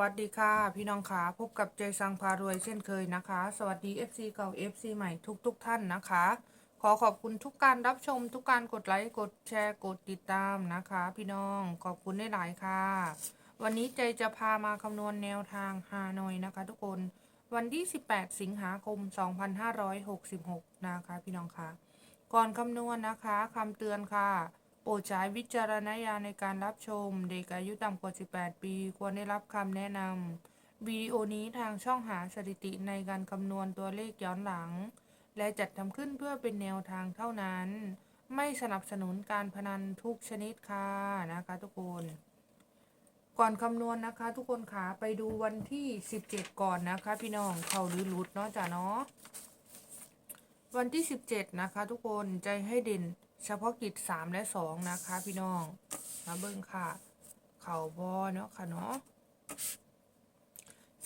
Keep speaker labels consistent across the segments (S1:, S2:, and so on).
S1: วัสดีค่ะ พี่น้องขาพบกับใจสังพารวยเช่นเคยนะคะ สวัสดี FC เก่า FC ใหม่ทุกๆทท่านนะคะ ขอขอบคุณทุกการรับชมทุกการกดไลค์กดแชร์กดติดตามนะคะ พี่น้องขอบคุณได้หลายค่ะ วันนี้ใจจะพามาคำนวณแนวทางฮานอยนะคะ ทุกคนวันที่ 18 สิงหาคม 2566 นะคะ พี่น้องคะก่อนคำนวณนะคะคำเตือนค่ะ โปรดใช้วิจารณญาณในการรับชม เด็กอายุต่ำกว่า 18 ปี ควรได้รับคำแนะนำวิดีโอนี้ทางช่องหาสถิติในการคำนวณตัวเลขย้อนหลัง และจัดทำขึ้นเพื่อเป็นแนวทางเท่านั้น ไม่สนับสนุนการพนันทุกชนิดค่ะนะคะทุกคน ก่อนคำนวณนะคะ ทุกคนขาไปดูวันที่ 17 ก่อนนะคะ พี่น้องเขาหรือลุดเนาะจ้ะเนาะวันที่ 17 นะคะ ทุกคนใจให้เด่น เฉพาะกิจ3และ2นะคะ พี่น้องมาเบิ้งค่ะ เข่าบอเนาะค่ะเนาะ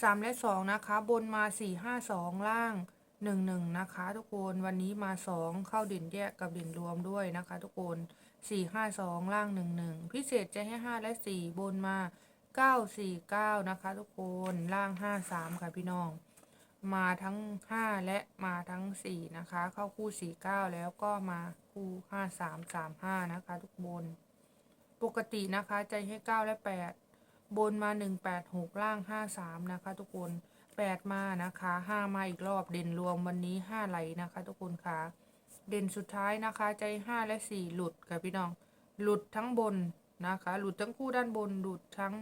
S1: 3และ2นะคะ บนมา4 5 2ล่าง1 1นะคะ ทุกคนวันนี้มา2เข้าเด่นแยกกับเด่นรวมด้วยนะคะ ทุกคน4 5 2ล่าง1 1พิเศษจะให้5และ4บนมา9 4 9นะคะ ทุกคนล่าง5 3ค่ะพี่น้อง มาทั้ง 5 และมาทั้ง 4 นะคะ เข้าคู่ 4 9 แล้วก็มาคู่ 5 3 3 5 นะคะ ทุกบน ปกตินะคะใจให้ 9 และ 8 บนมา 1 8 6 ล่าง 5 3 นะคะ ทุกคน 8 มานะคะ 5 มาอีกรอบเด่นรวมวันนี้ 5 ไหลนะคะ ทุกคนค่ะ เด่นสุดท้ายนะคะ ใจ 5 และ 4 หลุดค่ะพี่น้อง หลุดทั้งบนนะคะ หลุดทั้งคู่ด้านบน หลุดทั้ง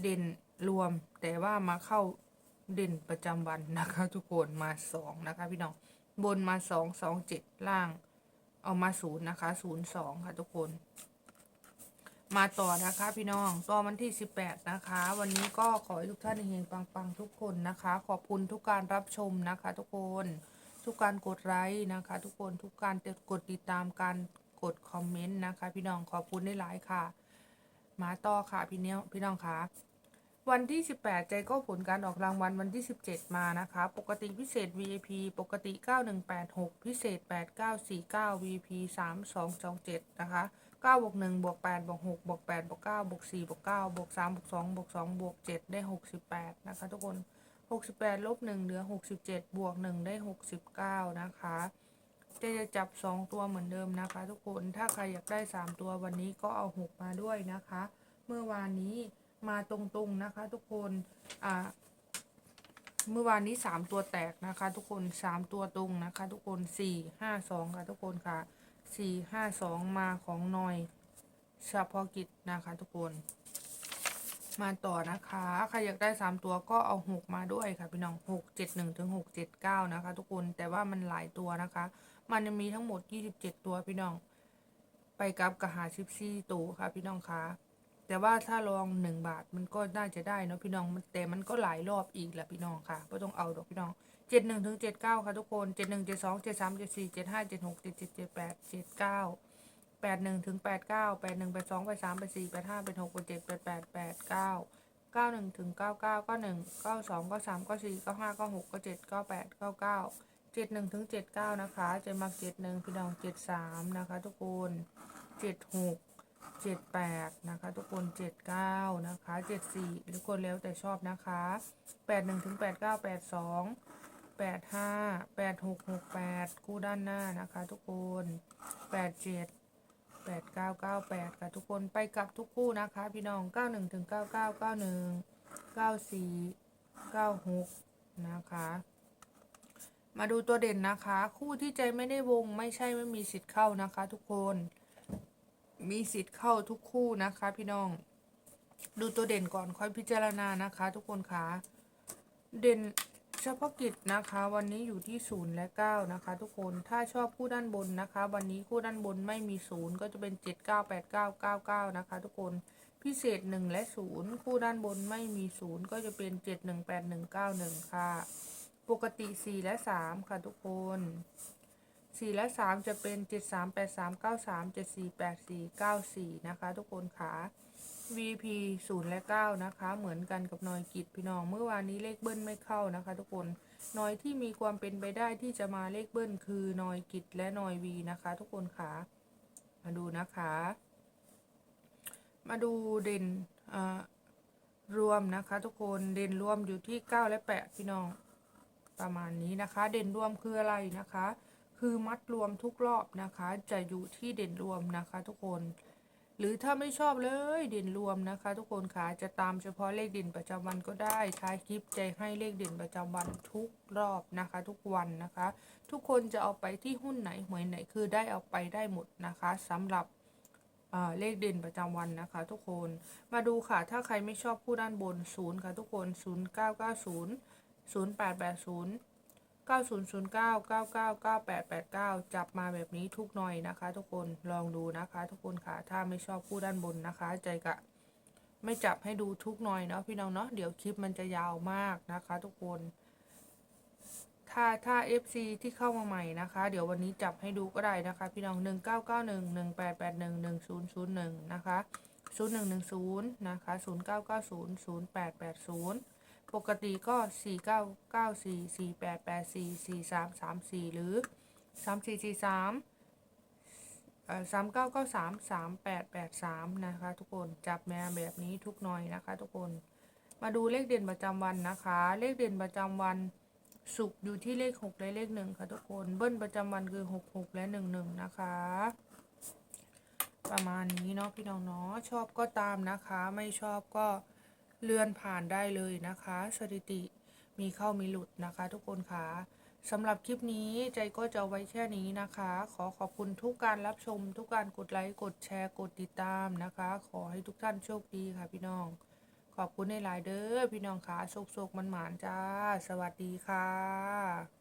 S1: เด่นรวม แต่ว่ามาเข้า เด่นประจำวันนะคะทุกคนมาสองนะคะพี่น้องบนมาสองสองเจ็ดล่าง เอามาศูนย์นะคะศูนย์สองค่ะทุกคน มาต่อนะคะพี่น้องต่อวันที่สิบแปดนะคะ วันนี้ก็ขอให้ทุกท่านเฮงๆปังๆทุกคนนะคะ ขอบคุณทุกการรับชมนะคะ ทุกคน ทุกการกดไลค์นะคะ ทุกคนทุกการกดติดตามการกดคอมเมนต์นะคะ พี่น้องขอบคุณได้หลายค่ะ มาต่อค่ะพี่เนี้ยพี่น้องค่ะ วันที่ 18 ใจก็ผลการออกรางวัลวันที่ 17 มานะคะ ปกติพิเศษ VIP ปกติ 9186 พิเศษ 8949 VIP 3227 นะคะ9บวก1บวก8บวก6บวก8บวก9บวก4บวก9บวก3บวก2บวก2บวก7ได้ 68 นะคะ ทุกคน 68ลบ1เหลือ 67 บวก 1 ได้ 69 นะคะจะจะจับ 2 ตัวเหมือนเดิมนะคะ ทุกคน ถ้าใครอยากได้ 3 ตัววันนี้ก็เอา 6 มาด้วยนะคะ เมื่อวานนี้ มาตรงๆนะคะ ทุกคนอ่าเมื่อวานนี้สามตัวแตกนะคะ ทุกคนสามตัวตรงนะคะ ทุกคนสี่ห้าสองค่ะ ทุกคนค่ะสี่ห้าสองมาของหน่อยเฉพาะกิจนะคะ ทุกคนมาต่อนะคะใครอยากได้สามตัวก็เอาหกมาด้วยค่ะพี่น้องหกเจ็ดหนึ่งถึงหกเจ็ดเก้านะคะ ทุกคนแต่ว่ามันหลายตัวนะคะ มันมีทั้งหมดยี่สิบเจ็ดตัวพี่น้อง ไปกับกระหาชิปซี่ตัวค่ะพี่น้องคะ แต่ว่าถ้าลองหนึ่งบาทมันก็น่าจะได้เนาะพี่น้องแต่มันก็หลายรอบอีกแหละพี่น้องค่ะไม่ต้องเอาดอกพี่น้องเจ็ดหนึ่งถึงเจ็ดเก้าค่ะทุกคนเจ็ดหนึ่งเจ็ดสองเจ็ดสามเจ็ดสี่เจ็ดห้าเจ็ดหกเจ็ดเจ็ดเจ็ดแปดเจ็ดเก้าแปดหนึ่งถึงแปดเก้าแปดหนึ่งแปดสองแปดสามแปดสี่แปดห้าแปดหกแปดเจ็ดแปดแปดแปดเก้าเก้าหนึ่งถึงเก้าเก้าเก้าหนึ่งเก้าสองเก้าสามเก้าสี่เก้าห้าเก้าหกเก้าเจ็ดเก้าแปดเก้าเก้าเจ็ดหนึ่งถึงเจ็ดเก้านะคะจะมาเจ็ดหนึ่งพี่น้องเจ็ดสามนะคะ ทุกคนเจ็ดหก เจ็ดแปดนะคะ ทุกคนเจ็ดเก้านะคะเจ็ดสี่ทุกคนแล้วแต่ชอบนะคะแปดหนึ่งถึงแปดเก้าแปดสองแปดห้าแปดหกหกแปดคู่ด้านหน้านะคะ ทุกคนแปดเจ็ดแปดเก้าเก้าแปดค่ะทุกคนไปกลับทุกคู่นะคะ พี่น้องเก้าหนึ่งถึงเก้าเก้าเก้าหนึ่งเก้าสี่เก้าหกนะคะมาดูตัวเด่นนะคะ คู่ที่ใจไม่ได้วงไม่ใช่ไม่มีสิทธิ์เข้านะคะ ทุกคน มีสิทธิ์เข้าทุกคู่นะคะ พี่น้อง ดูตัวเด่นก่อนค่อยพิจารณานะคะ ทุกคนคะเด่นเฉพาะกิจนะคะ วันนี้อยู่ที่ศูนย์และเก้านะคะ ทุกคนถ้าชอบคู่ด้านบนนะคะ วันนี้คู่ด้านบนไม่มีศูนย์ก็จะเป็นเจ็ดเก้าแปดเก้าเก้าเก้านะคะ ทุกคนพิเศษหนึ่งและศูนย์คู่ด้านบนไม่มีศูนย์ก็จะเป็นเจ็ดหนึ่งแปดหนึ่งเก้าหนึ่งค่ะ ปกติสี่และสามค่ะทุกคน สี่และสามจะเป็นเจ็ดสามแปดสามเก้าสามเจ็ดสี่แปดสี่เก้าสี่นะคะ ทุกคนค่ะ VP ศูนย์และเก้านะคะ เหมือนกันกับนอยกิจพี่น้อง เมื่อวานนี้เลขเบิ้ลไม่เข้านะคะ ทุกคนนอยที่มีความเป็นไปได้ที่จะมาเลขเบิ้ลคือนอยกิจและนอยวีนะคะ ทุกคนค่ะมาดูนะคะ มาดูเด่นอ่ารวมนะคะ ทุกคนเด่นรวมอยู่ที่ 9 และ 8 พี่น้องประมาณนี้นะคะ เด่นรวมคืออะไรนะคะ คือมัดรวมทุกรอบนะคะ จะอยู่ที่เด่นรวมนะคะ ทุกคน หรือถ้าไม่ชอบเลยเด่นรวมนะคะ ทุกคนค่ะจะตามเฉพาะเลขเด่นประจำวันก็ได้ท้ายคลิปใจให้เลขเด่นประจำวันทุกรอบนะคะ ทุกวันนะคะ ทุกคนจะเอาไปที่หุ้นไหนหวยไหนคือได้เอาไปได้หมดนะคะสำหรับเลขเด่นประจำวันนะคะ ทุกคนมาดูค่ะ ถ้าใครไม่ชอบผู้ด้านบนศูนย์ค่ะ ทุกคน 0 9 9009999889 จับมาแบบนี้ทุกหน่อยนะคะ ทุกคนลองดูนะคะ ทุกคนค่ะ ถ้าไม่ชอบผู้ด้านบนนะคะ ใจกะ ไม่จับให้ดูทุกหน่อยเนาะพี่น้องเนาะเดี๋ยวคลิปมันจะยาวมากนะคะ ทุกคนถ้าถ้า FC ที่เข้ามาใหม่นะคะ เดี๋ยววันนี้จับให้ดูก็ได้นะคะ พี่น้อง 1991 1881 1001 นะคะ 0110 นะคะ 0990 0880 ปกติก็ 4994 4884 4334 หรือ 3443เอ่อ3993 3883 นะคะ ทุกคนจับแมาแบบนี้ทุกหน่อยนะคะ ทุกคนมาดูเลขเด่นประจำวันนะคะ เลขเด่นประจำวันสุกอยู่ที่เลข 6 และเลข 1 ค่ะทุกคนเบิ้ลประจำวันคือ 66 และ 11 นะคะ ประมาณนี้เนาะพี่น้องเนาะชอบก็ตามนะคะ ไม่ชอบก็ เลื่อนผ่านได้เลยนะคะ สถิติมีเข้ามีหลุดนะคะ ทุกคนค่ะสำหรับคลิปนี้ใจก็จะไว้แค่นี้นะคะ ขอขอบคุณทุกการรับชม ทุกการกดไลค์กดแชร์กดติดตามนะคะ ขอให้ทุกท่านโชคดีค่ะพี่น้อง ขอบคุณในหลายเด้อพี่น้องค่ะโชคๆมันหมานจ้า สวัสดีค่ะ